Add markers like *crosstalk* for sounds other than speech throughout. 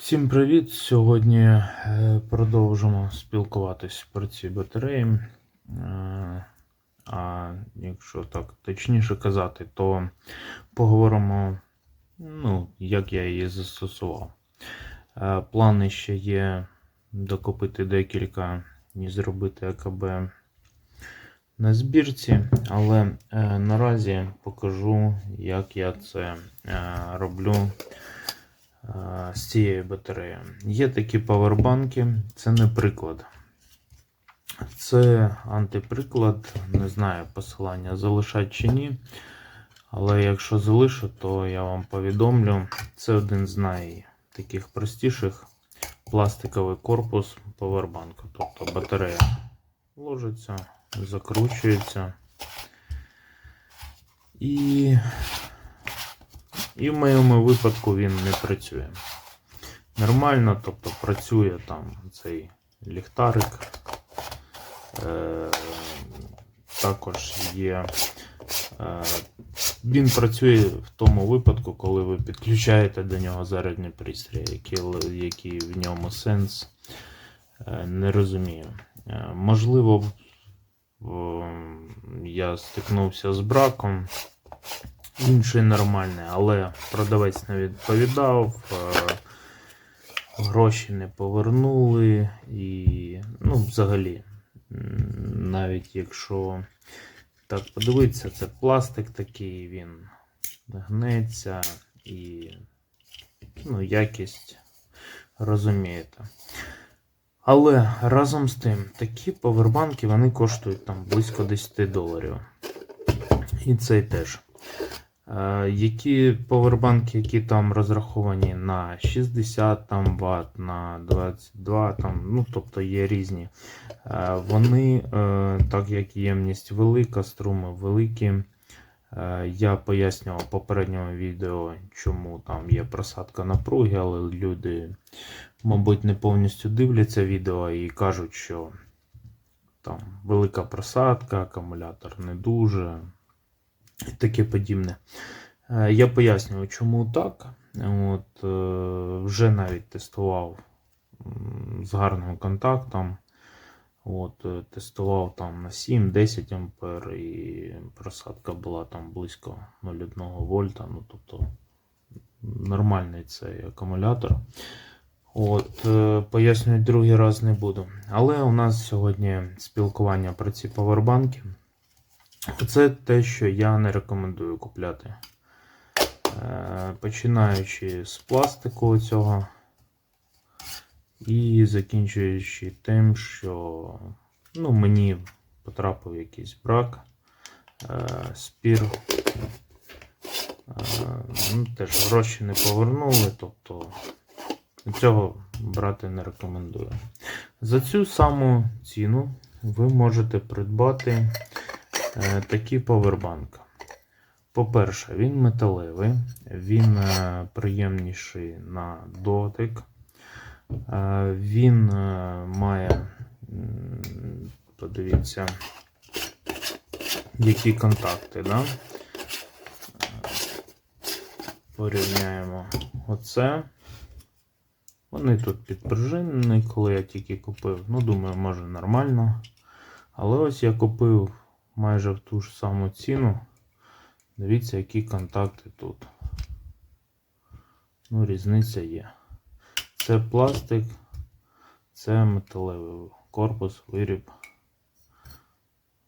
Всім привіт! Сьогодні е, продовжимо спілкуватись про ці батареї. Е, А якщо так точніше казати, то поговоримо, ну, як я її застосував. Е, Плани ще є докупити декілька і зробити АКБ на збірці, але наразі покажу, як я це роблю з цією батареєю. Є такі павербанки, це не приклад. Це антиприклад, не знаю посилання залишать чи ні. Але якщо залишу, то я вам повідомлю. Це один з найтаких простіших пластиковий корпус павербанку. Тобто батарея ложиться, закручується. І і в моєму випадку він не працює. Нормально, тобто працює там цей ліхтарик. Е, також є. Е, він працює в тому випадку, коли ви підключаєте до нього зарядний пристрій, який, який в ньому сенс. Е, не розумію. Е, можливо, я стикнувся з браком інший нормальний, але продавець не відповідав, е, гроші не повернули і, ну, взагалі, навіть якщо так подивитися, це пластик такий, він гнеться і ну, якість розумієте. Але разом з тим, такі повербанки вони коштують там близько 10 доларів. І цей теж. Е, Які повербанки, які там розраховані на 60 там, Вт, на 22, там, ну, тобто є різні. Е, Вони, е, так як ємність велика, струми великі. Я пояснював в попередньому відео, чому там є просадка напруги, але люди, мабуть, не повністю дивляться відео і кажуть, що там велика просадка, акумулятор не дуже таке подібне. Е, Я пояснюю, чому так. От, е, вже навіть тестував з гарним контактом. От, е, тестував там на 7-10 ампер і просадка була там близько 0,1 вольта. Ну, тобто нормальний цей акумулятор. От, пояснюю, другий раз не буду. Але у нас сьогодні спілкування про ці павербанки. Це те, що я не рекомендую купляти. Е, Починаючи з пластику цього і закінчуючи тим, що ну, мені потрапив якийсь брак, е, спір. Е, ну, Теж гроші не повернули, тобто цього брати не рекомендую. За цю саму ціну ви можете придбати е, такий повербанк. По-перше, він металевий, він е, приємніший на дотик. Е, Він має, подивіться, які контакти. Да? Порівняємо оце. Вони тут підпружинені, коли я тільки купив. Ну, думаю, може нормально. Але ось я купив майже в ту ж саму ціну. Дивіться, які контакти тут. Ну, різниця є. Це пластик, це металевий корпус, виріб.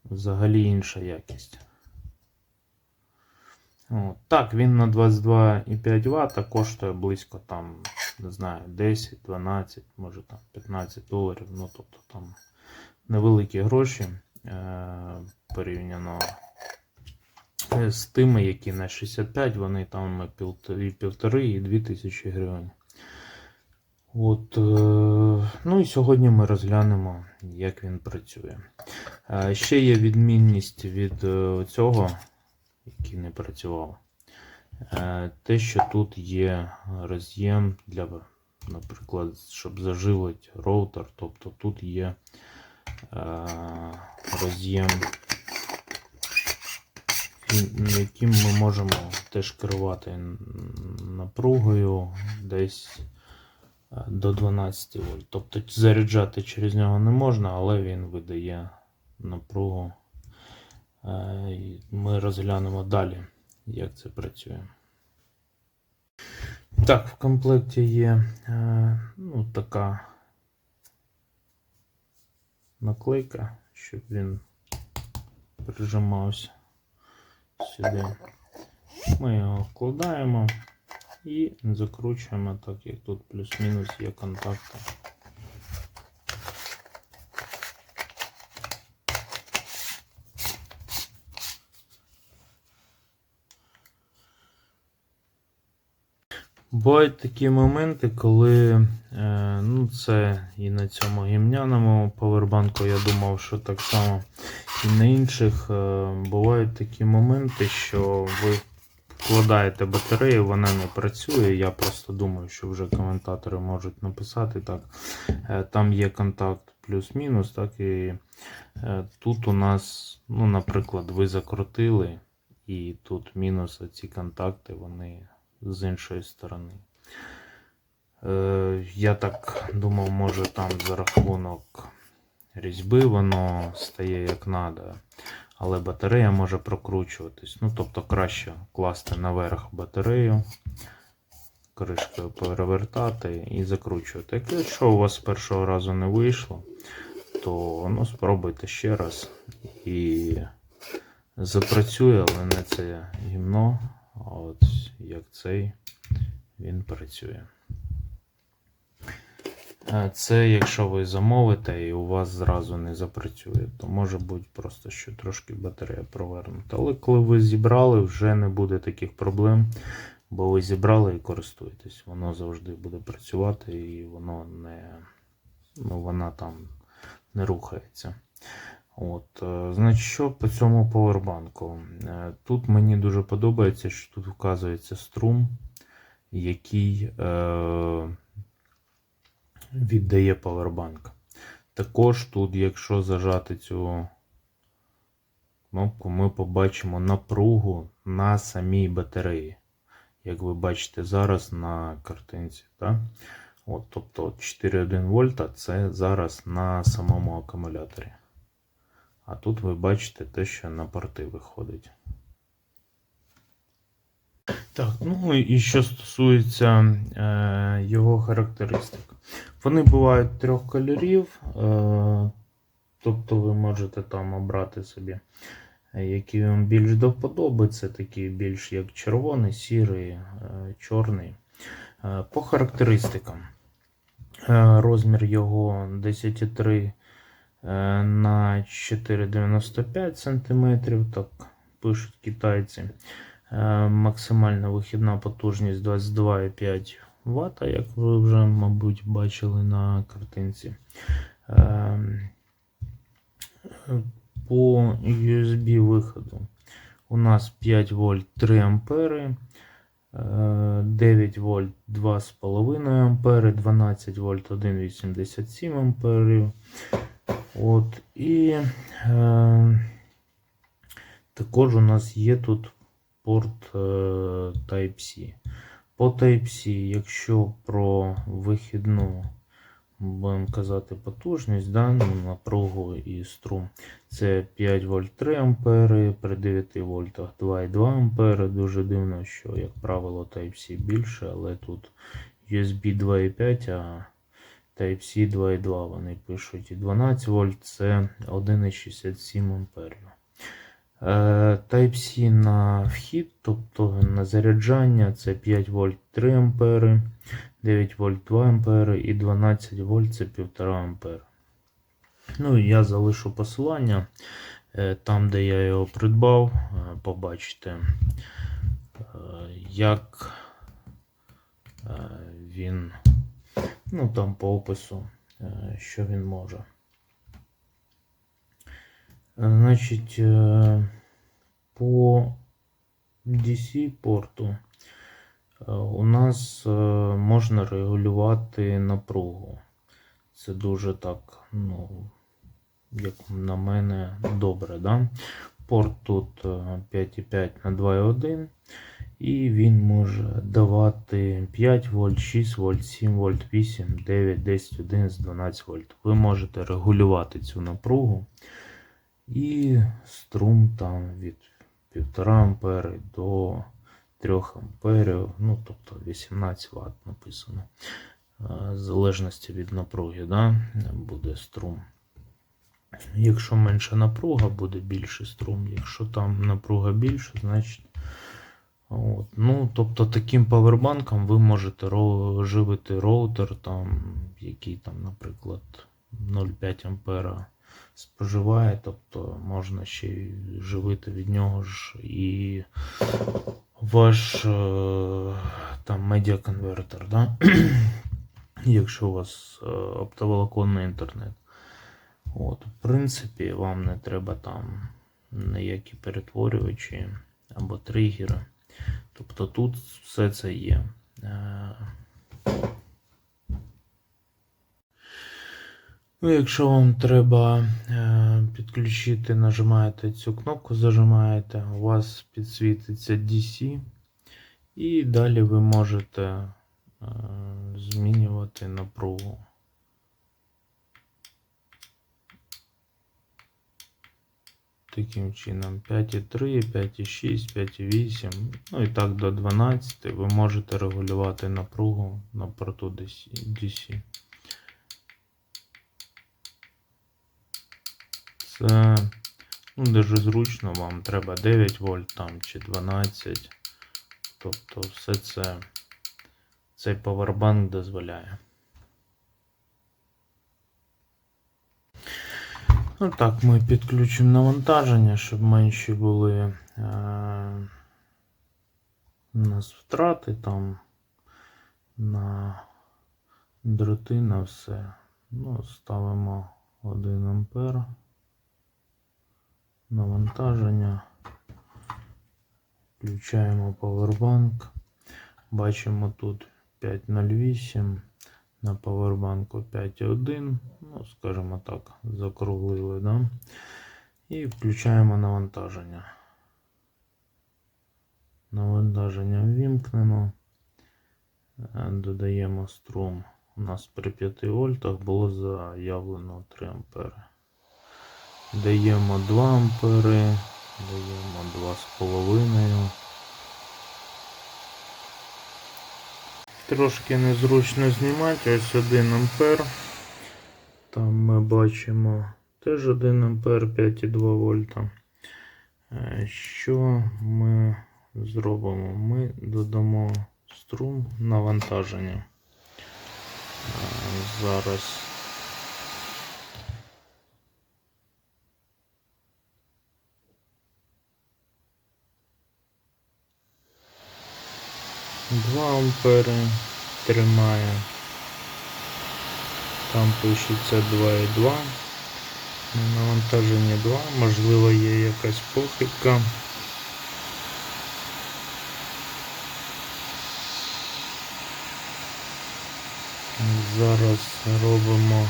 Взагалі інша якість. О, так, він на 22,5 Вт коштує близько там, не знаю, 10, 12, може там 15 доларів. Ну, тобто там невеликі гроші порівняно е, з тими, які на 65, вони там і півтори, і 2 тисячі гривень. От, е, ну і сьогодні ми розглянемо, як він працює. Е, Ще є відмінність від цього, який не працював. Те, що тут є роз'єм для, наприклад, щоб заживити роутер, тобто тут є роз'єм, яким ми можемо теж керувати напругою десь е, до 12 вольт. Тобто заряджати через нього не можна, але він видає напругу. Е, Ми розглянемо далі, як це працює. Так, в комплекті є е, ну, така наклейка, щоб він прижимався сюди. Ми його вкладаємо і закручуємо, так як тут плюс-мінус є контакти. Бувають такі моменти, коли е, ну це і на цьому гімняному повербанку я думав, що так само і на інших е, бувають такі моменти, що ви вкладаєте батарею, вона не працює. Я просто думаю, що вже коментатори можуть написати так. Е, там є контакт плюс-мінус, так і тут у нас, ну, наприклад, ви закрутили, і тут мінус ці контакти, вони з іншої сторони. Е, я так думав, може там за рахунок різьби воно стає як треба, але батарея може прокручуватись. Ну, тобто краще класти наверх батарею, кришкою перевертати і закручувати. Якщо у вас з першого разу не вийшло, то ну, спробуйте ще раз і запрацює, але не це гімно. От як цей він працює. Це якщо ви замовите і у вас зразу не запрацює, то може бути просто що трошки батарея провернута. Але коли ви зібрали, вже не буде таких проблем, бо ви зібрали і користуєтесь. Воно завжди буде працювати і воно не ну, вона там не рухається. От, е, Значить, що по цьому повербанку? Е, Тут мені дуже подобається, що тут вказується струм, який е, віддає повербанк. Також тут, якщо зажати цю кнопку, ми побачимо напругу на самій батареї. Як ви бачите зараз на картинці. Так? От, Тобто 4,1 вольта це зараз на самому акумуляторі. А тут ви бачите те, що на порти виходить. Так, ну і що стосується е, його характеристик. Вони бувають трьох кольорів, е, тобто ви можете там обрати собі, який вам більш до вподоби. Такий більш як червоний, сірий, е, чорний. Е, по характеристикам. Е, розмір його 10,3 Е, на 4,95 см, так пишуть китайці. Е, Максимальна вихідна потужність 22,5 Вт, як ви вже, мабуть, бачили на картинці. Е, По USB виходу у нас 5 вольт 3 ампери. 9 вольт 2,5 ампери, 12 вольт 1,87 амперів. От, І е, також у нас є тут порт е, Type-C. По Type-C, якщо про вихідну, будемо казати, потужність, да, ну, напругу і струм, це 5 вольт 3 ампери, при 9 вольтах 2,2 ампери. Дуже дивно, що, як правило, Type-C більше, але тут USB 2,5, а Type-C 2,2 вони пишуть. І 12 вольт це 1,67 амперів. Е, Type-C на вхід, тобто на заряджання це 5 вольт 3 ампери, 9 вольт 2 ампери і 12 вольт це 1,5 ампера. Ну і я залишу посилання е, там, де я його придбав, е, побачите, як він ну там по опису, е, що він може. Е, значить, е, по DC порту у нас можна регулювати напругу. Це дуже так, ну, як на мене, добре. Да? Порт тут 5,5 на 2,1. І він може давати 5 вольт, 6 вольт, 7 вольт, 8, 9, 10, 11, 12 вольт. Ви можете регулювати цю напругу. І струм там від 1,5 ампери до 3 амперів, ну тобто 18 Вт написано. Е, В залежності від напруги, да, буде струм. Якщо менша напруга, буде більший струм. Якщо там напруга більша, значить. От. Ну, тобто таким павербанком ви можете живити роутер, там, який там, наприклад, 0,5 ампера споживає, тобто можна ще й живити від нього ж і ваш е, там медіаконвертер, да? *clears throat* якщо у вас е, оптоволоконний інтернет. От, в принципі, вам не треба там ніякі перетворювачі або тригери. Тобто тут все це є. Е, Ну, якщо вам треба е, підключити, нажимаєте цю кнопку, зажимаєте, у вас підсвітиться DC, і далі ви можете е, змінювати напругу. Таким чином 5,3, 5,6, 5,8, ну і так до 12 ви можете регулювати напругу на порту DC. Це ну, дуже зручно, вам треба 9 вольт там чи 12. Тобто все це цей павербанк дозволяє. Ну так, ми підключимо навантаження, щоб менші були е, у нас втрати там на дроти, на все. Ну, ставимо 1 ампер. Навантаження. Включаємо Powerbank. Бачимо тут 5.08. На павербанку 5.1, ну, скажімо так, закруглили, да? І включаємо навантаження. Навантаження ввімкнено. Е, Додаємо струм. У нас при 5 вольтах було заявлено 3 ампери. Даємо 2 ампери, даємо 2,5. Трошки незручно знімати, ось 1 ампер. Там ми бачимо теж 1 ампер 5,2 вольта. Е, Що ми зробимо? Ми додамо струм навантаження. Е, Зараз. Два ампери тримає. Там пишеться 2,2. На навантаженні 2. Можливо, є якась похибка. Зараз робимо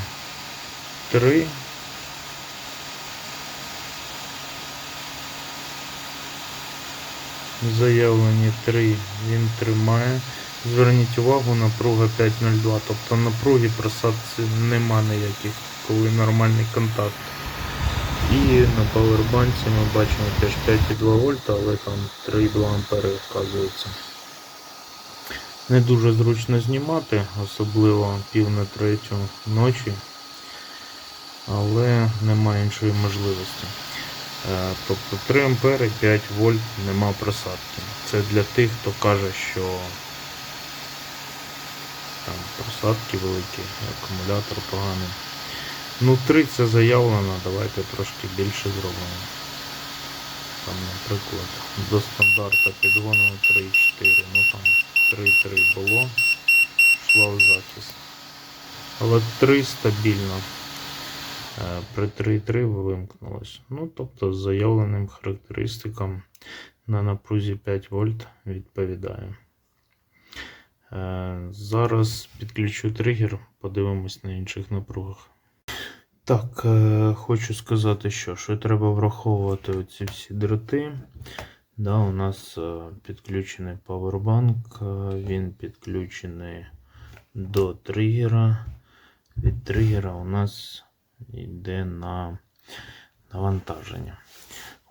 3. Заявлені 3 він тримає. Зверніть увагу, напруга 5.02, тобто напруги просадці нема ніяких, коли нормальний контакт. І на павербанці ми бачимо теж 5,2 вольта, але там 3,2 ампери вказується. Не дуже зручно знімати, особливо пів на третю ночі, але немає іншої можливості. Е, Тобто 3 ампери 5 вольт нема просадки. Це для тих, хто каже, що там просадки великі, акумулятор поганий. Ну 3 це заявлено, давайте трошки більше зробимо. Там, наприклад, до стандарта підгону 3,4, ну там 3,3 було, йшла в захист. Але 3 стабільно. Е, При 3,3 вимкнулось. Ну, тобто з заявленим характеристикам на напрузі 5 вольт відповідає. Е, Зараз підключу тригер, подивимось на інших напругах. Так, е, хочу сказати, що, що треба враховувати оці всі дроти. Да, у нас е, підключений е, він підключений до тригера. Від тригера у нас йде на навантаження.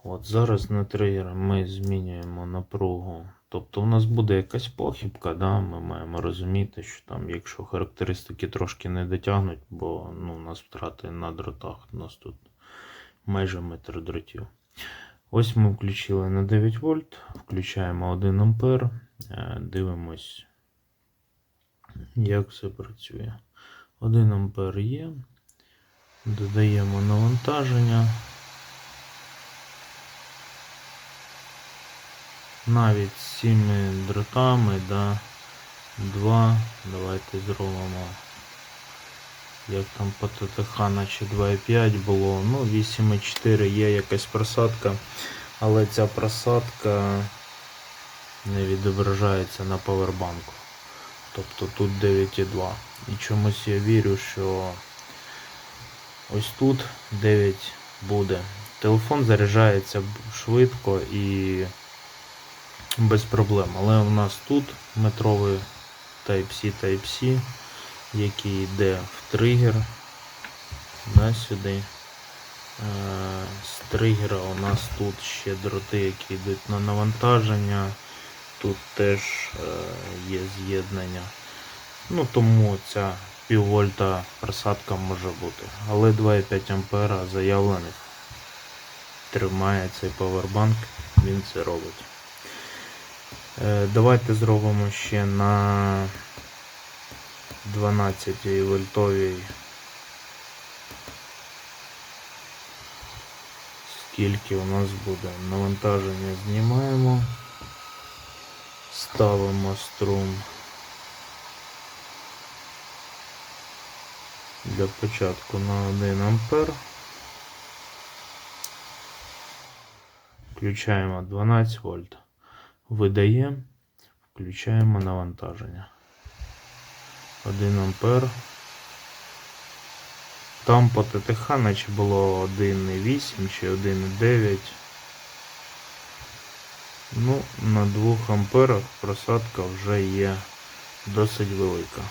От зараз на тригер ми змінюємо напругу. Тобто у нас буде якась похибка, да? ми маємо розуміти, що там, якщо характеристики трошки не дотягнуть, бо ну, у нас втрати на дротах, у нас тут майже метр дротів. Ось ми включили на 9 вольт, включаємо 1 ампер, е, дивимось, як все працює. 1 ампер є, додаємо навантаження. Навіть з цими дротами, да, 2, давайте зробимо, як там по ТТХ, наче 2,5 було, ну 8,4 є якась просадка, але ця просадка не відображається на павербанку. Тобто тут 9,2. І чомусь я вірю, що ось тут 9 буде. Телефон заряджається швидко і без проблем. Але у нас тут метровий Type-C Type-C, який йде в тригер. Да, сюди. Е, З тригера у нас тут ще дроти, які йдуть на навантаження. Тут теж е, є з'єднання. Ну тому ця піввольта просадка може бути. Але 2,5 ампера заявлених тримає цей павербанк, він це робить. Е, Давайте зробимо ще на 12 вольтовій. Скільки у нас буде? Навантаження знімаємо, ставимо струм. Для початку на 1 ампер. Включаємо 12 вольт. Видає, включаємо навантаження. 1 ампер. Там по ТТХ наче було 1,8 чи 1,9. Ну, на 2 амперах просадка вже є досить велика.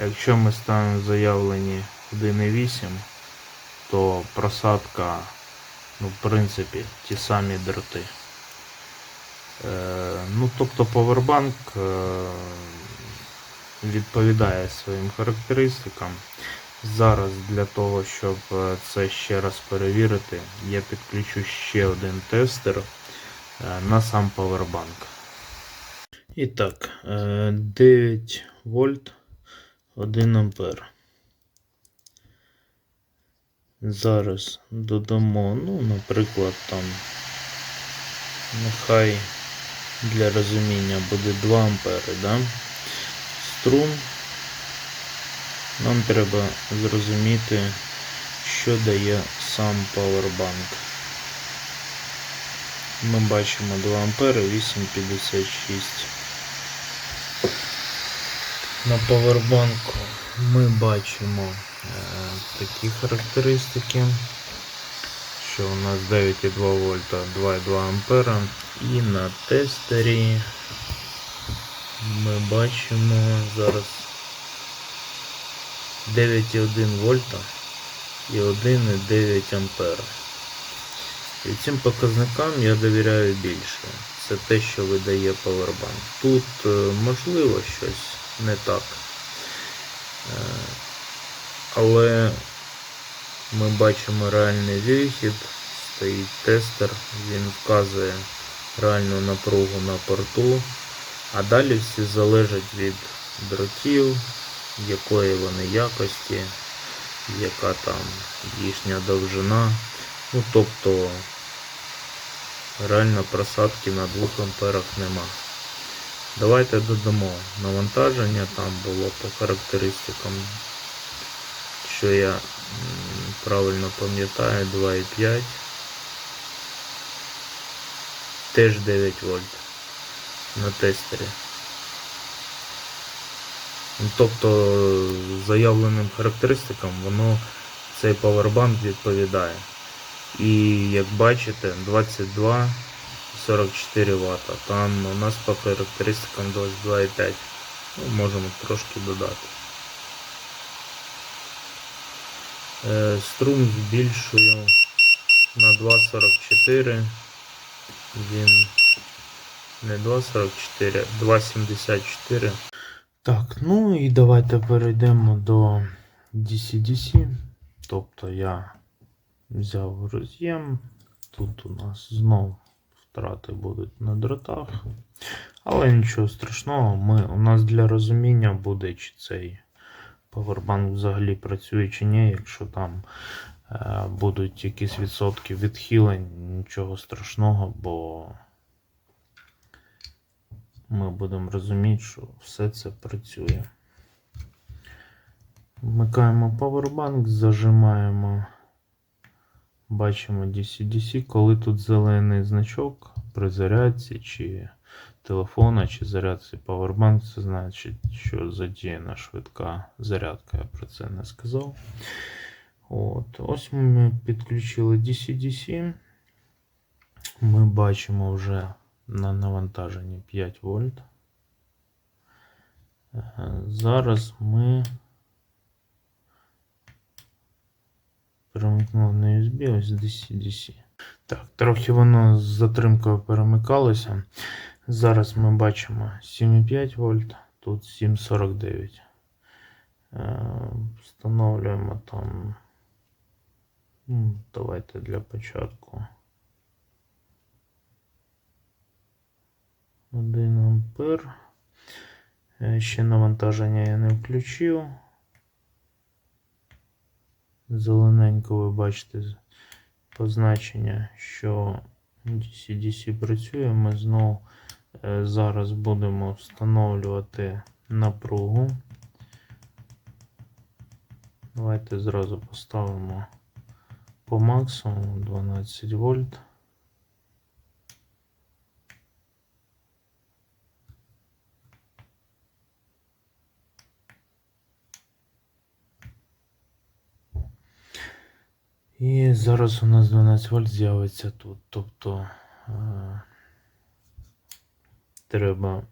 Якщо ми ставимо заявлені 1,8, то просадка, ну, в принципі, ті самі дроти. Е, ну, тобто повербанк е, відповідає своїм характеристикам. Зараз для того, щоб е, це ще раз перевірити, я підключу ще один тестер на сам повербанк. І так, е, 9 вольт 1 ампер. Зараз додамо, ну, наприклад, там, нехай для розуміння буде 2 ампери, да? Струм. Нам треба зрозуміти, що дає сам павербанк. Ми бачимо 2 ампери 8,56. На павербанку ми бачимо е, такі характеристики, що у нас 9,2 вольта 2,2 ампера і на тестері ми бачимо зараз 9,1 вольта і 1,9 ампера. І цим показникам я довіряю більше. Це те, що видає Powerbank. Тут е, можливо щось не так. Е, Але ми бачимо реальний вихід, стоїть тестер, він вказує реальну напругу на порту, а далі всі залежать від дротів, якої вони якості, яка там їхня довжина. Ну, тобто реально просадки на 2 амперах нема. Давайте додамо навантаження, там було по характеристикам, що я правильно пам'ятаю, 2,5. Теж 9 вольт на тестері. Ну, Тобто заявленим характеристикам воно цей павербанк відповідає. І як бачите, 22 44 Вт. Там у нас по характеристикам 22,5. Ну, можемо трошки додати. Е, Струм збільшую на 2,44. Він не 2,44, 2,74. Так, ну і давайте перейдемо до DC-DC. Тобто я взяв роз'єм. Тут у нас знов втрати будуть на дротах. Але нічого страшного, ми, у нас для розуміння буде, чи цей павербанк взагалі працює чи ні, якщо там будуть якісь відсотки відхилень, нічого страшного, бо ми будемо розуміти, що все це працює. Вмикаємо Powerbank, зажимаємо, бачимо DC-DC, коли тут зелений значок при зарядці чи телефона, чи зарядці Powerbank, це значить, що задіяна швидка зарядка, я про це не сказав. От, Ось ми підключили DC-DC. Ми бачимо вже на навантаженні 5 вольт. Е, Зараз ми перемикнули на USB, ось DC-DC. Так, трохи воно з затримкою перемикалося. Зараз ми бачимо 7,5 вольт, тут 7,49. Е, Встановлюємо там. Давайте для початку. 1 ампер. Е, Ще навантаження я не включив. Зелененько ви бачите позначення, що DC-DC працює. Ми знову е, зараз будемо встановлювати напругу. Давайте зразу поставимо по максимуму 12 вольт. І зараз у нас 12 вольт з'явиться тут. Тобто е, треба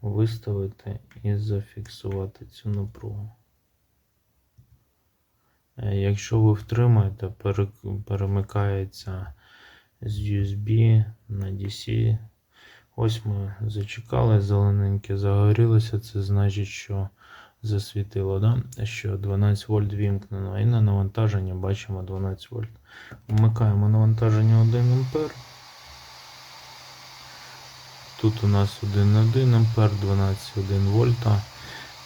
виставити і зафіксувати цю напругу. Е, Якщо ви втримаєте, перемикається з USB на DC. Ось ми зачекали, зелененьке загорілося, це значить, що засвітило, да? що 12 вольт вімкнено. І на навантаження бачимо 12 вольт. Вмикаємо навантаження 1 ампер. Тут у нас 1,1 ампер, 12,1 вольта.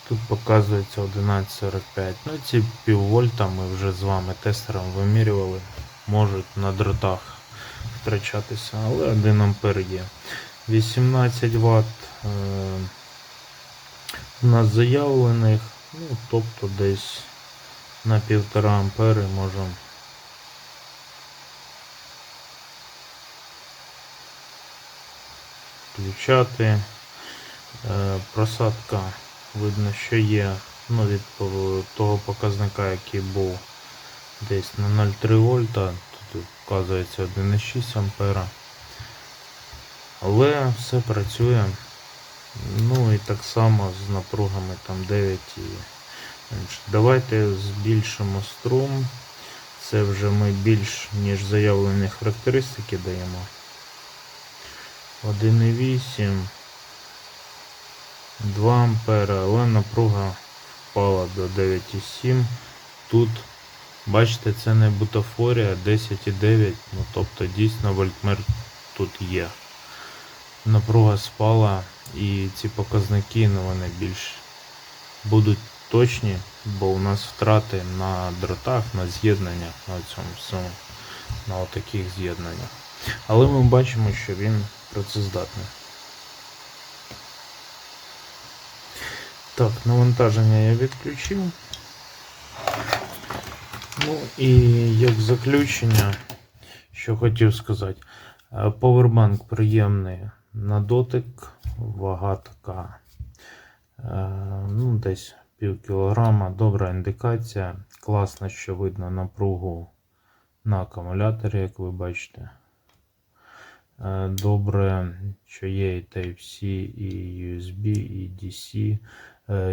Тут показується 11,45. Ну, ці пів вольта ми вже з вами тестером вимірювали. Можуть на дротах втрачатися, але 1 ампер є. 18 Вт у нас заявлених, ну, тобто десь на 1,5 ампери можемо включати. Е, Просадка видно, що є ну, від того показника, який був десь на 0,3 вольта. Тут вказується 1,6 ампера. Але все працює. Ну і так само з напругами там 9 і. Давайте збільшимо струм. Це вже ми більш ніж заявлені характеристики даємо. 1,8, 2 ампера, але напруга впала до 9,7. Тут, бачите, це не бутафорія 10,9, ну тобто дійсно вольтмер тут є напруга спала і ці показники ну, вони більш будуть точні, бо у нас втрати на дротах, на з'єднаннях, на цьому на отаких з'єднаннях. Але ми бачимо, що він працездатний. Так, навантаження я відключив. Ну і як заключення, що хотів сказати. Е, Powerbank приємний на дотик, вага така е, ну, десь пів кілограма, добра індикація. Класно, що видно напругу на акумуляторі, як ви бачите. Е, Добре, що є і Type-C, і USB, і DC, е,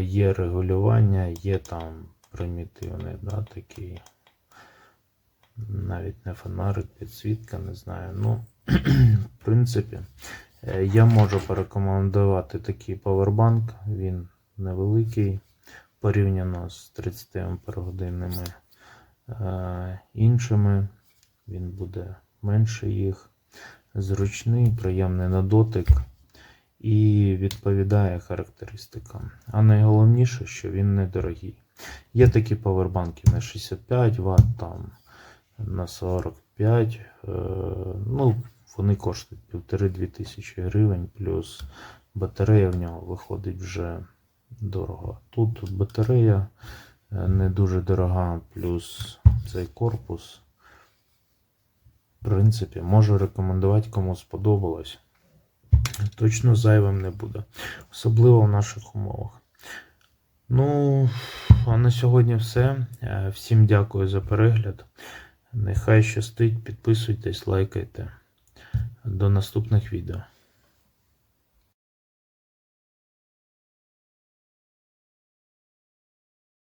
є регулювання, є там примітивний, да, такий. Навіть не фонарик, підсвітка, не знаю. Ну, *clears throat* в принципі, е, я можу порекомендувати такий павербанк. Він невеликий порівняно з 30 ампер годинними е, іншими. Він буде менше їх, зручний, приємний на дотик і відповідає характеристикам. А найголовніше, що він недорогий. Є такі павербанки на 65 Вт, там, на 45. Е, ну, вони коштують 1,5-2 тисячі гривень, плюс батарея в нього виходить вже дорого. Тут, батарея е, не дуже дорога, плюс цей корпус. В принципі, можу рекомендувати, кому сподобалось. Точно зайвим не буде. Особливо в наших умовах. Ну, а на сьогодні все. Е, Всім дякую за перегляд. Нехай щастить, підписуйтесь, лайкайте. До наступних відео.